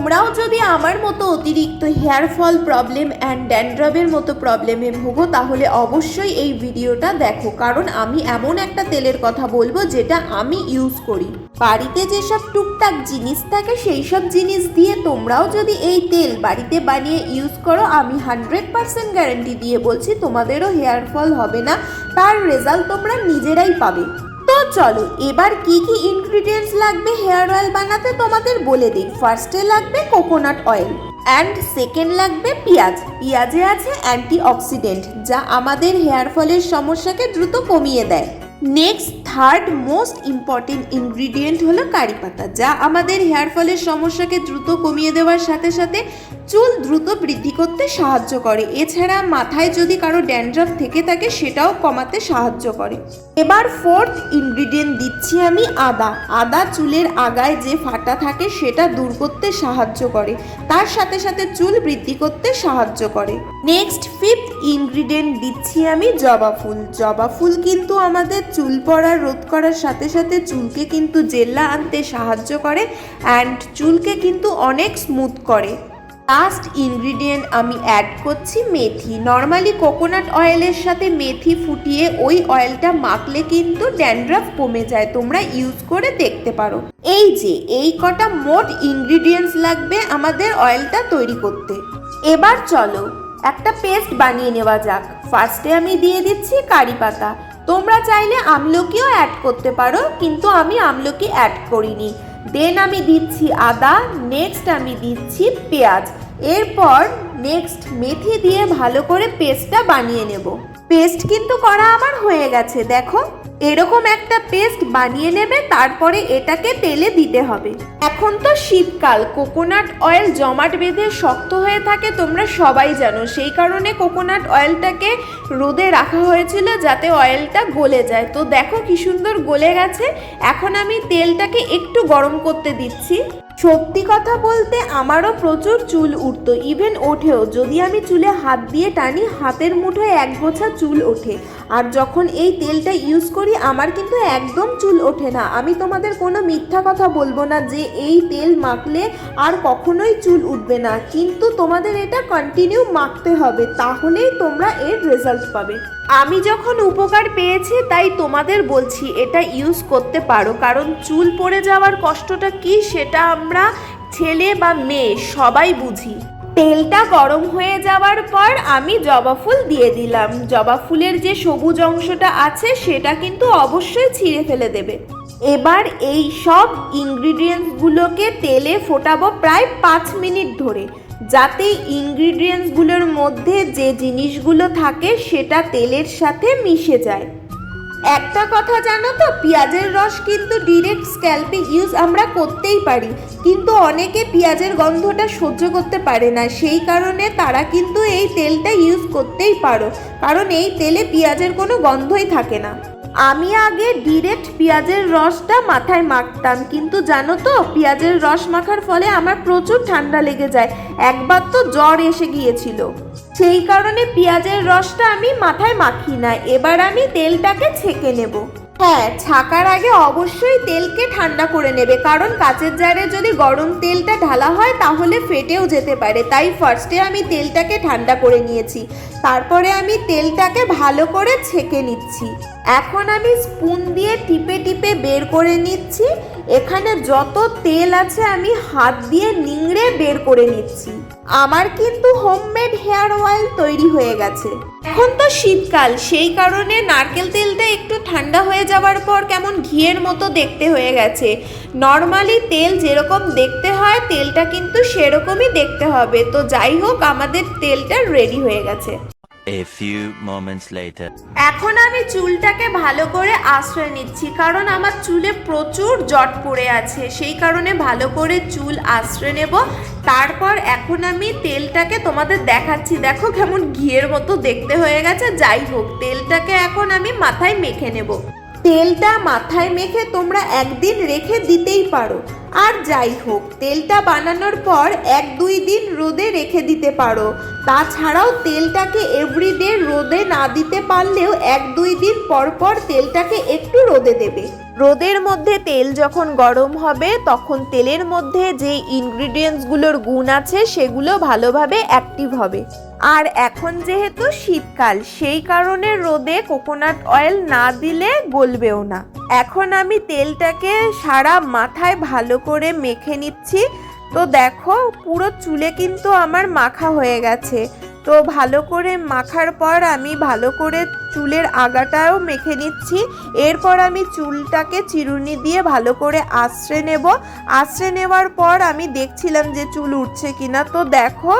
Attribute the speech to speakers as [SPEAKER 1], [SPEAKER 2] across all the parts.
[SPEAKER 1] আমার মতো অতিরিক্ত হেয়ার ফল প্রবলেম অ্যান্ড ড্যান্ড্রবের মতো প্রবলেমে ভোগো, তাহলে অবশ্যই এই ভিডিওটা দেখো। কারণ আমি এমন একটা তেলের কথা বলব যেটা আমি ইউজ করি। বাড়িতে যেসব টুকটাক জিনিস থাকে সেই সব জিনিস দিয়ে তোমরাও যদি এই তেল বাড়িতে বানিয়ে ইউজ করো, আমি হান্ড্রেড পার্সেন্ট গ্যারেন্টি দিয়ে বলছি, তোমাদেরও হেয়ার ফল হবে না। তার রেজাল্ট তোমরা নিজেরাই পাবে। চলো, এবার কি কি ইনগ্রিডিয়েন্টস লাগবে হেয়ার অয়েল বানাতে তোমাদের বলে দিই। ফার্স্টে লাগবে কোকোনাট অয়েল অ্যান্ড সেকেন্ড লাগবে পেঁয়াজ। পেঁয়াজে আছে অ্যান্টি অক্সিডেন্ট যা আমাদের হেয়ার ফলের সমস্যাকে দ্রুত কমিয়ে দেয়। Next third most important ingredient হলো কারি পাতা যা আমাদের হেয়ার ফলের সমস্যাকে দ্রুত কমিয়ে দেওয়ার সাথে সাথে চুল দ্রুত বৃদ্ধি করতে সাহায্য করে। এছাড়া মাথায় যদি কারও ড্যান্ড্রাফ থেকে থাকে, সেটাও কমাতে সাহায্য করে। এবার ফোর্থ ইনগ্রিডিয়েন্ট দিচ্ছি আমি আদা। আদা চুলের আগায় যে ফাটা থাকে, সেটা দূর করতে সাহায্য করে। তার সাথে সাথে চুল বৃদ্ধি করতে সাহায্য করে। নেক্সট ফিফথ ইনগ্রিডিয়েন্ট দিচ্ছি আমি জবা ফুল। জবা ফুল কিন্তু আমাদের চুল পড়া রোধ করার সাথে সাথে চুলকে কিন্তু জেল্লা আনতে সাহায্য করে, অ্যান্ড চুলকে কিন্তু অনেক স্মুথ করে। লাস্ট ইনগ্রিডিয়েন্ট আমি অ্যাড করছি মেথি। নর্মালি কোকোনাট অয়েলের সাথে মেথি ফুটিয়ে ওই অয়েলটা মাখলে কিন্তু ড্যান্ড্রাফ কমে যায়। তোমরা ইউজ করে দেখতে পারো। এই যে, এই কটা মোট ইনগ্রিডিয়েন্টস লাগবে আমাদের অয়েলটা তৈরি করতে। এবার চলো, একটা পেস্ট বানিয়ে নেওয়া যাক। ফার্স্টে আমি দিয়ে দিচ্ছি কারি পাতা। তোমরা চাইলে আমলকিও অ্যাড করতে পারো, কিন্তু আমি আমলকি অ্যাড করিনি। দেন আমি দিচ্ছি আদা নেক্সট আমি দিচ্ছি পেঁয়াজ। এরপর নেক্সট মেথি দিয়ে ভালো করে পেস্টটা বানিয়ে নেব। পেস্ট কিন্তু করা আমার হয়ে গেছে, দেখো। এরকম একটা পেস্ট বানিয়ে নেবে, তারপরে এটাকে তেলে দিতে হবে। এখন তো শীতকাল কোকোনাট অয়েল জমাট বেঁধে শক্ত হয়ে থাকে, তোমরা সবাই জানো। সেই কারণে কোকোনাট অয়েলটাকে রোদে রাখা হয়েছিল যাতে অয়েলটা গলে যায়। তো দেখো কি সুন্দর গলে গেছে। এখন আমি তেলটাকে একটু গরম করতে দিচ্ছি। সত্যি কথা বলতে আমারও প্রচুর চুল উঠতো ইভেন ওঠেও। যদি আমি চুলে হাত দিয়ে টানি, হাতের মুঠোয় এক গোছা চুল ওঠে। আর যখন এই তেলটা ইউজ করি, আমার কিন্তু একদম চুল ওঠে না। আমি তোমাদের কোনো মিথ্যা কথা বলব না যে এই তেল মাখলে আর কখনোই চুল উঠবে না। কিন্তু তোমাদের এটা কন্টিনিউ মাখতে হবে, তাহলেই তোমরা এর রেজাল্ট পাবে। আমি যখন উপকার পেয়েছি, তাই তোমাদের বলছি, এটা ইউজ করতে পারো। কারণ চুল পড়ে যাওয়ার কষ্টটা কি, সেটা আমরা ছেলে বা মেয়ে সবাই বুঝি। তেলটা গরম হয়ে যাওয়ার পর আমি জবা ফুল দিয়ে দিলাম। জবা ফুলের যে সবুজ অংশটা আছে, সেটা কিন্তু অবশ্যই ছিঁড়ে ফেলে দেবে। এবার এই সব ইনগ্রিডিয়েন্টসগুলোকে তেলে ফোটাবো প্রায় পাঁচ মিনিট ধরে। যাতে ইনগ্রিডিয়েন্টসগুলোর মধ্যে যে জিনিসগুলো থাকে সেটা তেলের সাথে মিশে যায়। একটা কথা জানো তো, পেঁয়াজের রস কিন্তু ডিরেক্ট স্ক্যাল্পে ইউজ আমরা করতেই পারি। কিন্তু অনেকে পেঁয়াজের গন্ধটা সহ্য করতে পারে না। সেই কারণে তারা কিন্তু এই তেলটা ইউজ করতেই পারো। কারণ এই তেলে পেঁয়াজের কোনো গন্ধই থাকে না। আমি আগে ডিরেক্ট পেঁয়াজের রসটা মাথায় মাখতাম, কিন্তু জানো তো, পেঁয়াজের রস মাখার ফলে আমার প্রচুর ঠান্ডা লেগে যায়। একবার তো জ্বর এসে গিয়েছিল। সেই কারণে পেঁয়াজের রসটা আমি মাথায় মাখি না, এবার আমি তেলটাকে ছেঁকে নেব। হ্যাঁ ছাকার আগে অবশ্যই তেলকে ঠান্ডা করে নেবে, কারণ কাচের জারে যদি গরম তেলটা ঢালা হয়, তাহলে ফেটেও যেতে পারে। তাই ফার্স্টে আমি তেলটাকে ঠান্ডা করে নিয়েছি। তারপরে আমি তেলটাকে ভালো করে ছেঁকে নিচ্ছি। এখন আমি স্পুন দিয়ে টিপে টিপে বের করে নিচ্ছি। এখানে যত তেল আছে আমি হাত দিয়ে নিংড়ে বের করে নিচ্ছি। আমার কিন্তু হোমমেড হেয়ার অয়েল তৈরি হয়ে গেছে। এখন তো শীতকাল, সেই কারণে নারকেল তেলটা একটু ঠান্ডা হয়ে যাওয়ার পর কেমন ঘিয়ের মতো দেখতে হয়ে গেছে। নর্মালি তেল যেরকম দেখতে হয়, তেলটা কিন্তু সেরকমই দেখতে হবে। তো যাই হোক, আমাদের তেলটা রেডি হয়ে গেছে।
[SPEAKER 2] A few moments later.
[SPEAKER 1] এখন আমি চুলটাকে ভালো করে আশ্রয় নিচ্ছি, কারণ আমার চুলে প্রচুর জট পড়ে আছে। সেই কারণে ভালো করে চুল আশ্রয় নেব। তারপর এখন আমি তেলটাকে তোমাদের দেখাচ্ছি। দেখো কেমন ঘিয়ের মতো দেখতে হয়ে গেছে। যাই হোক, তেলটাকে এখন আমি মাথায় মেখে নেব। তেলটা মাথায় মেখে তোমরা একদিন রেখে দিতেই পারো। আর যাই হোক, তেলটা বানানোর পর এক দুই দিন রোদে রেখে দিতে পারো। তাছাড়াও তেলটাকে এভরিডে রোদে না দিতে পারলেও এক দুই দিন পর পর তেলটাকে একটু রোদে দেবে। রোদের মধ্যে তেল যখন গরম হবে, তখন তেলের মধ্যে যে ইনগ্রিডিয়েন্টসগুলোর গুণ আছে, সেগুলো ভালোভাবে অ্যাক্টিভ হবে। আর এখন যেহেতু শীতকাল, সেই কারণে রোদে কোকোনাট অয়েল না দিলে গলবেও না। এখন আমি তেলটাকে সারা মাথায় ভালো করে মেখে নিচ্ছি। তো দেখো, পুরো চুলে কিন্তু আমার মাখা হয়ে গেছে। তো ভালো করে মাখার পর আমি ভালো করে চুলের আগাটাও মেখে নিচ্ছি। এরপর আমি চুলটাকে চিরুনি দিয়ে ভালো করে আশ্রে নেব। আশ্রে নেওয়ার পর আমি দেখছিলাম যে চুল উঠছে কিনা। তো দেখো,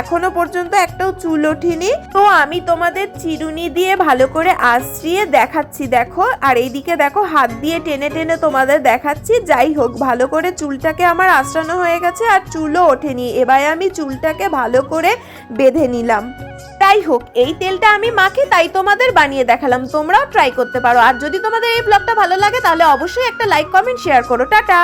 [SPEAKER 1] এখনও পর্যন্ত একটাও চুল ওঠেনি। তো আমি তোমাদের চিরুনি দিয়ে ভালো করে আশ্রিয়ে দেখাচ্ছি, দেখো। আর এইদিকে দেখো, হাত দিয়ে টেনে টেনে তোমাদের দেখাচ্ছি। যাই হোক, ভালো করে চুলটাকে আমার আশ্রানো হয়ে গেছে আর চুলও ওঠেনি। এবার আমি চুলটাকে ভালো করে বেঁধে নিলাম। তাই হোক, এই তেলটা আমি মাখি তাই তোমাদের বানিয়ে দেখালাম। তোমরাও ট্রাই করতে পারো। আর যদি তোমাদের এই ব্লগটা ভালো লাগে, তাহলে অবশ্যই একটা লাইক কমেন্ট শেয়ার করো। টাটা!